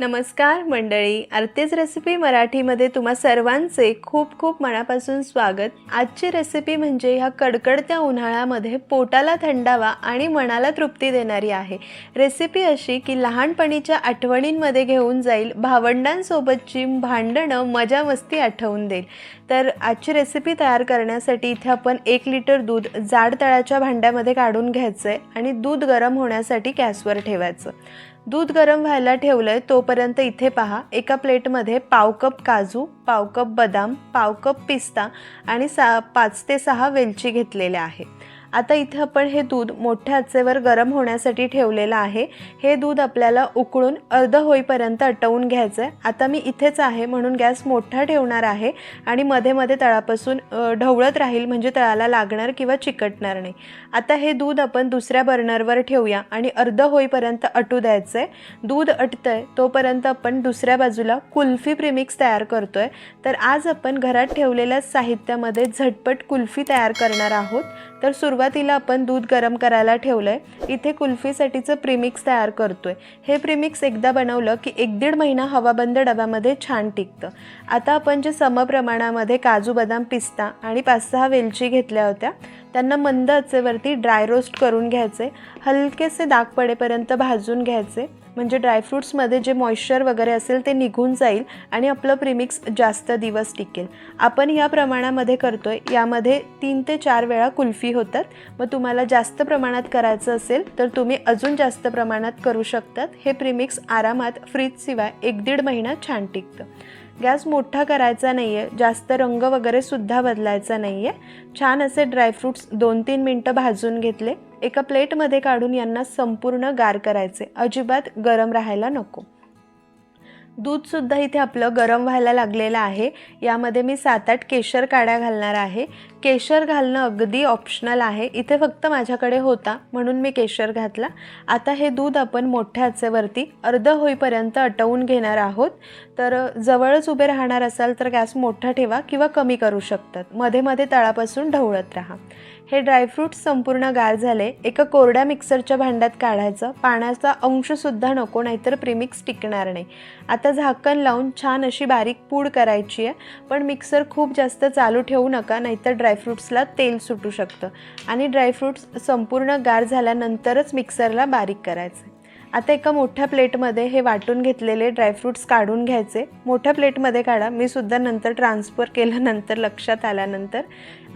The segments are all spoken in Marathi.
नमस्कार मंडळी आरतीच रेसिपी मराठीमध्ये तुम्हा सर्वांचे खूप खूप मनापासून स्वागत. आजची रेसिपी म्हणजे ह्या कडकडत्या उन्हाळ्यामध्ये पोटाला थंडावा आणि मनाला तृप्ती देणारी आहे. रेसिपी अशी की लहानपणीच्या आठवणींमध्ये घेऊन जाईल भावंडांसोबतची भांडणं मजा मस्ती आठवून देईल. तर आजची रेसिपी तयार करण्यासाठी इथे आपण एक लिटर दूध जाड तळाच्या भांड्यामध्ये काढून घ्यायचं आहे आणि दूध गरम होण्यासाठी गॅसवर ठेवायचं. दूध गरम व्हायला ठेवलं आहे तोपर्यंत इथे पहा एका प्लेटमध्ये पाव कप काजू पाव कप बदाम पाव कप पिस्ता आणि सा पाच ते सहा वेलची घेतलेल्या आहे आता इथं आपण हे दूध मोठ्या आचेवर गरम होण्यासाठी ठेवलेलं आहे. हे दूध आपल्याला उकळून अर्ध होईपर्यंत अटवून घ्यायचं आहे आता मी इथेच आहे म्हणून गॅस मोठा ठेवणार आहे आणि मध्ये मध्ये तळापासून ढवळत राहील म्हणजे तळाला लागणार किंवा चिकटणार नाही. आता हे दूध आपण दुसऱ्या बर्नरवर ठेवूया आणि अर्ध होईपर्यंत अटू द्यायचं आहे दूध अटतं आहे तोपर्यंत आपण दुसऱ्या बाजूला कुल्फी प्रिमिक्स तयार करतो आहे तर आज आपण घरात ठेवलेल्या साहित्यामध्ये झटपट कुल्फी तयार करणार आहोत. तर सुरुवातीला आपण दूध गरम करायला ठेवलं आहे इथे कुल्फीसाठीचं प्रिमिक्स तयार करतो आहे हे प्रिमिक्स एकदा बनवलं की एक दीड महिना हवाबंद डब्यामध्ये छान टिकतं. आता आपण जे समप्रमाणामध्ये काजू बदाम पिस्ता आणि पाच सहा वेलची घेतल्या होत्या त्यांना मंद आचेवरती ड्राय रोस्ट करून घ्यायचे हलकेसे दाग पडेपर्यंत भाजून घ्यायचे. म्हणजे ड्रायफ्रूट्समध्ये जे मॉइश्चर वगैरे असेल ते निघून जाईल आणि आपलं प्रिमिक्स जास्त दिवस टिकेल. आपण या प्रमाणामध्ये करतो आहे यामध्ये तीन ते चार वेळा कुल्फी होतात. मग तुम्हाला जास्त प्रमाणात करायचं असेल तर तुम्ही अजून जास्त प्रमाणात करू शकतात. हे प्रिमिक्स आरामात फ्रीजशिवाय एक दीड महिना छान टिकतं. गॅस मोठा करायचा नाही आहे जास्त रंग वगैरे सुद्धा बदलायचा नाही आहे छान असे ड्रायफ्रूट्स दोन तीन मिनटं भाजून घेतले. एका प्लेटमध्ये काढून यांना संपूर्ण गार करायचे. अजिबात गरम राहायला नको. दूधसुद्धा इथे आपलं गरम व्हायला लागलेलं आहे. यामध्ये मी सात आठ केशर काड्या घालणार आहे. केशर घालणं अगदी ऑप्शनल आहे. इथे फक्त माझ्याकडे होता म्हणून मी केशर घातला. आता हे दूध आपण मोठ्या आचेवरती अर्ध होईपर्यंत अटवून घेणार आहोत. तर जवळच उभे राहणार असाल तर गॅस मोठा ठेवा किंवा कमी करू शकतात. मध्ये मध्ये तळापासून ढवळत राहा. हे ड्रायफ्रूट्स संपूर्ण गार झाले एका कोरड्या मिक्सरच्या भांड्यात काढायचं पाण्याचा अंशसुद्धा नको नाहीतर प्रीमिक्स टिकणार नाही. आता झाकण लावून छान अशी बारीक पूड करायची आहे पण मिक्सर खूप जास्त चालू ठेवू नका नाहीतर ड्रायफ्रूट्सला तेल सुटू शकतं. आणि ड्रायफ्रूट्स संपूर्ण गार झाल्यानंतरच मिक्सरला बारीक करायचे. आता एका मोठ्या प्लेटमध्ये हे वाटून घेतलेले ड्रायफ्रूट्स काढून घ्यायचे. मोठ्या प्लेटमध्ये काढा मी सुद्धा नंतर ट्रान्सफर केलं नंतर लक्षात आल्यानंतर.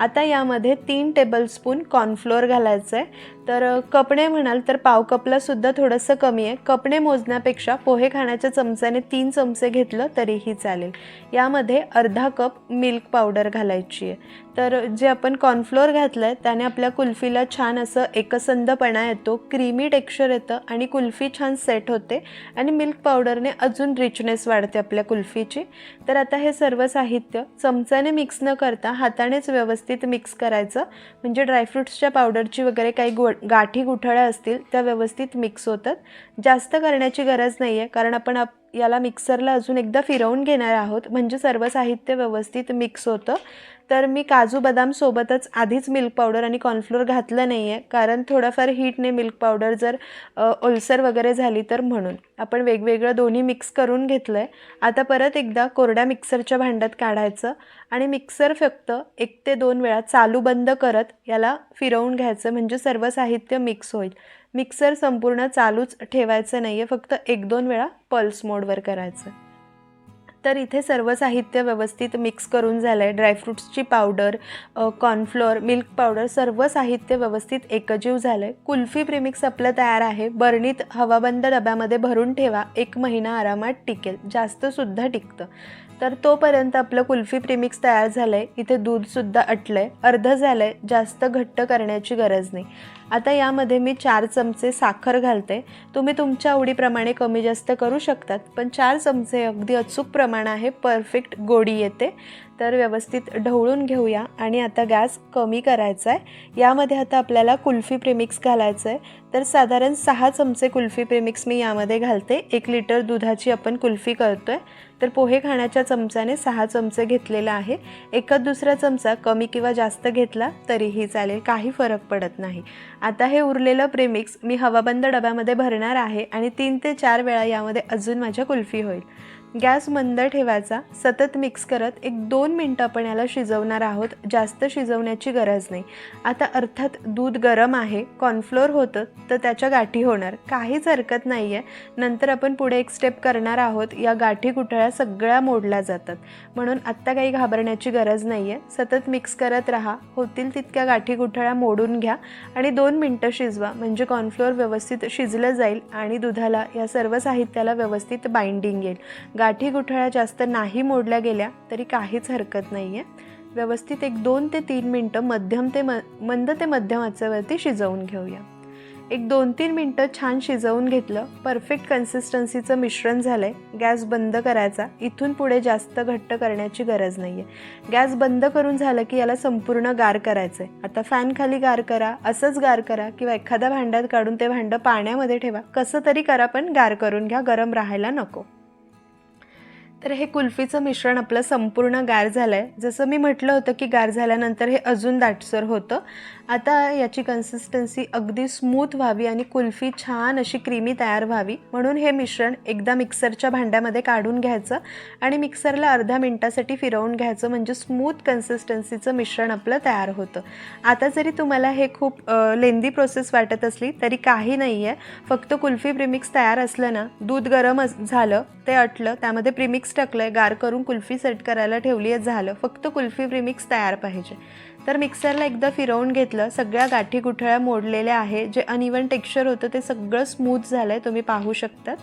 आता यामध्ये तीन टेबलस्पून कॉर्नफ्लोअर घालायचं आहे तर कपडे म्हणाल तर पाव कपलासुद्धा थोडंसं कमी आहे. कपडे मोजण्यापेक्षा पोहे खाण्याच्या चमच्याने तीन चमचे घेतलं तरीही चालेल. यामध्ये अर्धा कप मिल्क पावडर घालायची आहे. तर जे आपण कॉर्नफ्लोअर घातलं आहे त्याने आपल्या कुल्फीला छान असं एकसंधपणा येतो क्रीमी टेक्स्चर येतं आणि कुल्फी छान सेट होते आणि मिल्क पावडरने अजून रिचनेस वाढते आपल्या कुल्फीची. तर आता हे सर्व साहित्य चमच्याने मिक्स न करता हातानेच व्यवस्थित मिक्स करायचं. म्हणजे ड्रायफ्रुट्सच्या पावडरची वगैरे काही गो गाठी गुठळ्या असतील त्या व्यवस्थित मिक्स होतात. जास्त करण्याची गरज नाही आहे कारण आपण आप याला मिक्सरला अजून एकदा फिरवून घेणार आहोत. म्हणजे सर्व साहित्य व्यवस्थित मिक्स होतं. तर मी काजू बदामसोबतच आधीच मिल्क पावडर आणि कॉर्नफ्लोअर घातलं नाही आहे कारण थोडंफार हीटने मिल्क पावडर जर ओलसर वगैरे झाली तर म्हणून. आपण वेगवेगळं दोन्ही मिक्स करून घेतलं आहे आता परत एकदा कोरड्या मिक्सरच्या भांड्यात काढायचं आणि मिक्सर फक्त एक ते दोन वेळा चालू बंद करत याला फिरवून घ्यायचं. म्हणजे सर्व साहित्य मिक्स होईल. मिक्सर संपूर्ण चालूच ठेवायचं नाही आहे फक्त एक दोन वेळा पल्स मोडवर करायचं. तर इथे सर्व साहित्य व्यवस्थित मिक्स करून झालं आहे ड्रायफ्रुट्सची पावडर कॉर्नफ्लोअर मिल्क पावडर सर्व साहित्य व्यवस्थित एकजीव झालं आहे कुल्फी प्रिमिक्स आपलं तयार आहे. बरणीत हवाबंद डब्यामध्ये भरून ठेवा. एक महिना आरामात टिकेल. जास्तसुद्धा टिकतं. तर तोपर्यंत आपलं कुल्फी प्रिमिक्स तयार झालं आहे इथे दूधसुद्धा अटलं आहे अर्धं झालं आहे जास्त घट्ट करण्याची गरज नाही. आता यामध्ये मी चार चमचे साखर घालते. तुम्ही तुमच्या आवडीप्रमाणे कमी जास्त करू शकतात. पण चार चमचे अगदी अचूक प्रमाण आहे. परफेक्ट गोडी येते. तर व्यवस्थित ढवळून घेऊया. आणि आता गॅस कमी करायचा आहे यामध्ये आता आपल्याला कुल्फी प्रिमिक्स घालायचं आहे तर साधारण सहा चमचे कुल्फी प्रिमिक्स मी यामध्ये घालते. एक लिटर दुधाची आपण कुल्फी करतो आहे तर पोहे खाण्याच्या चमच्याने सहा चमचे घेतलेला आहे. एकच दुसरा चमचा कमी किंवा जास्त घेतला तरीही चालेल. काही फरक पडत नाही. आता हे उरलेलं प्रेमिक्स मी हवाबंद डब्यामध्ये भरणार आहे. आणि तीन ते चार वेळा यामध्ये अजून माझ्या कुल्फी होईल. गॅस मंद ठेवायचा सतत मिक्स करत एक दोन मिनटं आपण याला शिजवणार आहोत. जास्त शिजवण्याची गरज नाही. आता अर्थात दूध गरम आहे कॉर्नफ्लोअर होतं तर त्याच्या गाठी होणार. काहीच हरकत नाही आहे नंतर आपण पुढे एक स्टेप करणार आहोत. या गाठी कुठळ्या सगळ्या मोडल्या जातात. म्हणून आत्ता काही घाबरण्याची गरज नाही आहे सतत मिक्स करत राहा. होतील तितक्या गाठी कुठळ्या मोडून घ्या आणि दोन मिनटं शिजवा. म्हणजे कॉर्नफ्लोअर व्यवस्थित शिजलं जाईल आणि दुधाला या सर्व साहित्याला व्यवस्थित बाइंडिंग येईल. गाठी गुठळ्या जास्त नाही मोडल्या गेल्या तरी काहीच हरकत नाही आहे व्यवस्थित एक दोन ते तीन मिनटं मध्यम ते म मंद ते मध्यम आचेवरती शिजवून घेऊया. एक दोन तीन मिनटं छान शिजवून घेतलं परफेक्ट कन्सिस्टन्सीचं मिश्रण झालं आहे गॅस बंद करायचा इथून पुढे जास्त घट्ट करण्याची गरज नाही आहे गॅस बंद करून झालं की याला संपूर्ण गार करायचं आहे आता फॅन खाली गार करा असंच गार करा किंवा एखाद्या भांड्यात काढून ते भांडं पाण्यामध्ये ठेवा. कसं तरी करा पण गार करून घ्या गरम राहायला नको. तर हे कुल्फीचं मिश्रण आपलं संपूर्ण गार झालं आहे जसं मी म्हटलं होतं की गार झाल्यानंतर हे अजून दाटसर होतं. आता याची कन्सिस्टन्सी अगदी स्मूथ व्हावी आणि कुल्फी छान अशी क्रीमी तयार व्हावी. म्हणून हे मिश्रण एकदा मिक्सरच्या भांड्यामध्ये काढून घ्यायचं आणि मिक्सरला अर्ध्या मिनटासाठी फिरवून घ्यायचं. म्हणजे स्मूथ कन्सिस्टन्सीचं मिश्रण आपलं तयार होतं. आता जरी तुम्हाला हे खूप लेंदी प्रोसेस वाटत असली तरी काही नाही आहे फक्त कुल्फी प्रिमिक्स तयार असलं ना दूध गरम झालं ते अटलं त्यामध्ये प्रिमिक्स टाकलं आहे गार करून कुल्फी सेट करायला ठेवली आहे झालं. फक्त कुल्फी प्रिमिक्स तयार पाहिजे. तर मिक्सरला एकदा फिरवून घेतलं सगळ्या गाठी गुठळ्या मोडलेल्या आहे. जे अनइवन टेक्स्चर होतं ते सगळं स्मूथ झालं आहे तुम्ही पाहू शकतात.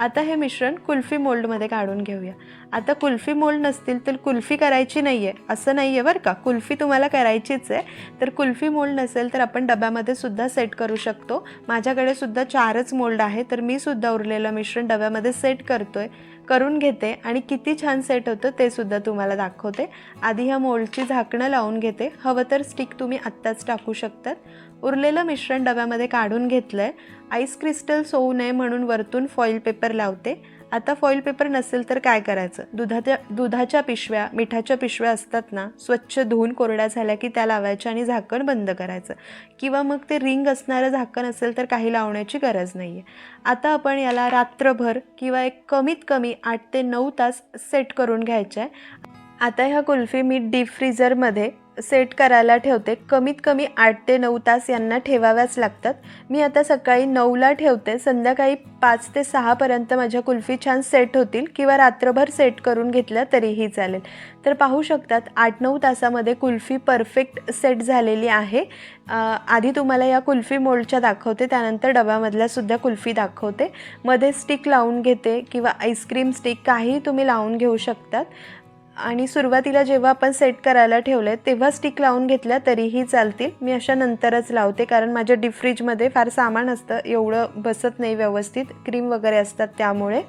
आता हे मिश्रण कुल्फी मोल्डमध्ये काढून घेऊया. आता कुल्फी मोल्ड नसतील तर कुल्फी करायची नाही आहे असं नाही आहे बरं का? कुल्फी तुम्हाला करायचीच आहे. तर कुल्फी मोल्ड नसेल तर आपण डब्यामध्ये सुद्धा सेट करू शकतो. माझ्याकडे सुद्धा चारच मोल्ड आहे तर मी सुद्धा उरलेलं मिश्रण डब्यामध्ये सेट करतो आहे करून घेते आणि किती छान सेट होतं ते सुद्धा तुम्हाला दाखवते. आधी ह्या मोल्डची झाकणं लावून घेते. हवं तर स्टिक तुम्ही आत्ताच टाकू शकतात. उरलेलं मिश्रण डब्यामध्ये काढून घेतलं आहे आईस क्रिस्टल्स होऊ नये म्हणून वरतून फॉईल पेपर लावते. आता फॉईल पेपर नसेल तर काय करायचं? दुधाच्या दुधाच्या पिशव्या मिठाच्या पिशव्या असतात ना स्वच्छ धुवून कोरड्या झाल्या की त्या लावायच्या आणि झाकण बंद करायचं. किंवा मग ते रिंग असणारं झाकण असेल तर काही लावण्याची गरज नाही आहे आता आपण याला रात्रभर किंवा एक कमीत कमी आठ ते नऊ तास सेट करून घ्यायचे आहे आता ह्या कुल्फी मी डीप फ्रीजरमध्ये सेट करायला ठेवते. कमीत कमी आठ ते नऊ तास यांना ठेवाव्याच लागतात. मी आता सकाळी नऊला ठेवते. संध्याकाळी पाच ते सहापर्यंत माझ्या कुल्फी छान सेट होतील किंवा रात्रभर सेट करून घेतल्या तरीही चालेल. तर पाहू शकतात आठ नऊ तासामध्ये कुल्फी परफेक्ट सेट झालेली आहे. आधी तुम्हाला या कुल्फी मोल्डच्या दाखवते त्यानंतर डब्यामधल्यासुद्धा कुल्फी दाखवते. मध्ये स्टिक लावून घेते किंवा आईस्क्रीम स्टिक काहीही तुम्ही लावून घेऊ शकतात. आणि सुरुवातीला जेव्हा आपण सेट करायला ठेवलं तेव्हा स्टिक लावून घेतल्या तरीही चालतील. मी अशा नंतरच लावते कारण माझ्या डीप फ्रीजमध्ये फार सामान असतं एवढं बसत नाही व्यवस्थित. क्रीम वगैरे असतात त्यामुळे.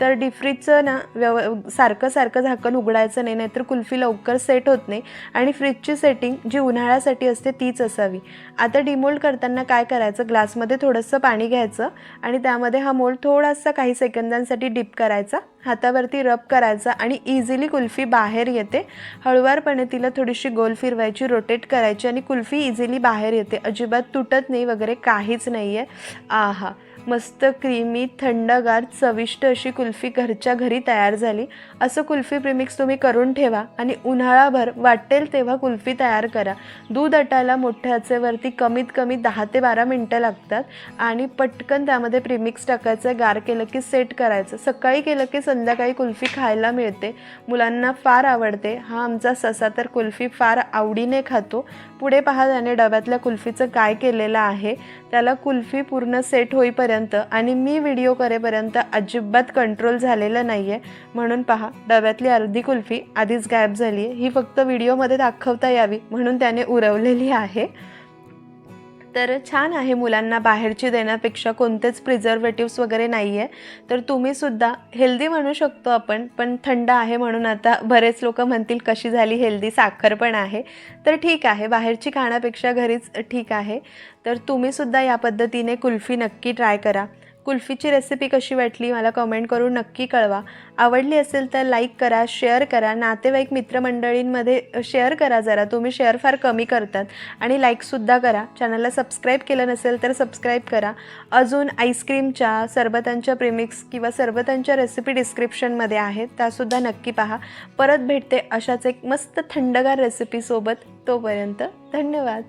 तर डीफ्रीजचं ना व्यव सारखं सारखं झाकण उघडायचं नाही नाहीतर कुल्फी लवकर सेट होत नाही. आणि फ्रीजची सेटिंग जी उन्हाळ्यासाठी असते तीच असावी. आता डिमोल्ड करताना काय करायचं? ग्लासमध्ये थोडंसं पाणी घ्यायचं आणि त्यामध्ये हा मोल्ड थोडासा काही सेकंदांसाठी डिप करायचा. हातावरती रब करायचा आणि इझिली कुल्फी बाहेर येते. हळुवारपणे तिला थोडीशी गोल फिरवायची रोटेट करायची आणि कुल्फी इझिली बाहेर येते. अजिबात तुटत नाही वगैरे काहीच नाही आहे आहा मस्त क्रीमी थंडगार चविष्ट अशी कुल्फी कुल्फी घरच्या घरी तयार झाली. असं कुल्फी प्रिमिक्स तुम्ही करून ठेवा आणि उन्हाळाभर वाटेल तेव्हा कुल्फी तयार करा. दूध अटायला मोठ्या आचेवरती कमीत कमी दहा ते बारा मिनटं लागतात आणि पटकन त्यामध्ये प्रिमिक्स टाकायचं गार केलं की सेट करायचं. सकाळी केलं की संध्याकाळी कुल्फी खायला मिळते. मुलांना फार आवडते. हा आमचा ससा तर कुल्फी फार आवडीने खातो. पुढे पहा त्याने डब्यातल्या कुल्फीचं काय केलेलं आहे. त्याला कुल्फी पूर्ण सेट होईपर्यंत आणि मी व्हिडिओ करेपर्यंत अजिबात कंट्रोल कंट्रोल झालेलं नाही आहे म्हणून पहा डब्यातली अर्धी कुल्फी आधीच गायब झाली आहे ही फक्त व्हिडिओमध्ये दाखवता यावी म्हणून त्याने उरवलेली आहे. तर छान आहे मुलांना बाहेरची देण्यापेक्षा कोणतेच प्रिझर्वेटिव्स वगैरे नाही आहे तर तुम्हीसुद्धा हेल्दी म्हणू शकतो आपण पण थंड आहे म्हणून आता बरेच लोक म्हणतील कशी झाली हेल्दी साखर पण आहे. तर ठीक आहे बाहेरची खाण्यापेक्षा घरीच ठीक आहे. तर तुम्हीसुद्धा या पद्धतीने कुल्फी नक्की ट्राय करा. कुल्फीची रेसिपी कशी वाटली मला कमेंट करून नक्की कळवा. आवडली असेल तर लाईक करा शेअर करा. नातेवाईक मित्रमंडळींमध्ये शेअर करा जरा. तुम्ही शेअर फार कमी करतात. आणि लाईकसुद्धा करा. चॅनलला सबस्क्राईब केलं नसेल तर सबस्क्राईब करा. अजून आईस्क्रीमच्या सरबतांच्या प्रेमिक्स किंवा सरबतांच्या रेसिपी डिस्क्रिप्शनमध्ये आहेत. त्यासुद्धा नक्की पहा. परत भेटते अशाच एक मस्त थंडगार रेसिपीसोबत तोपर्यंत धन्यवाद.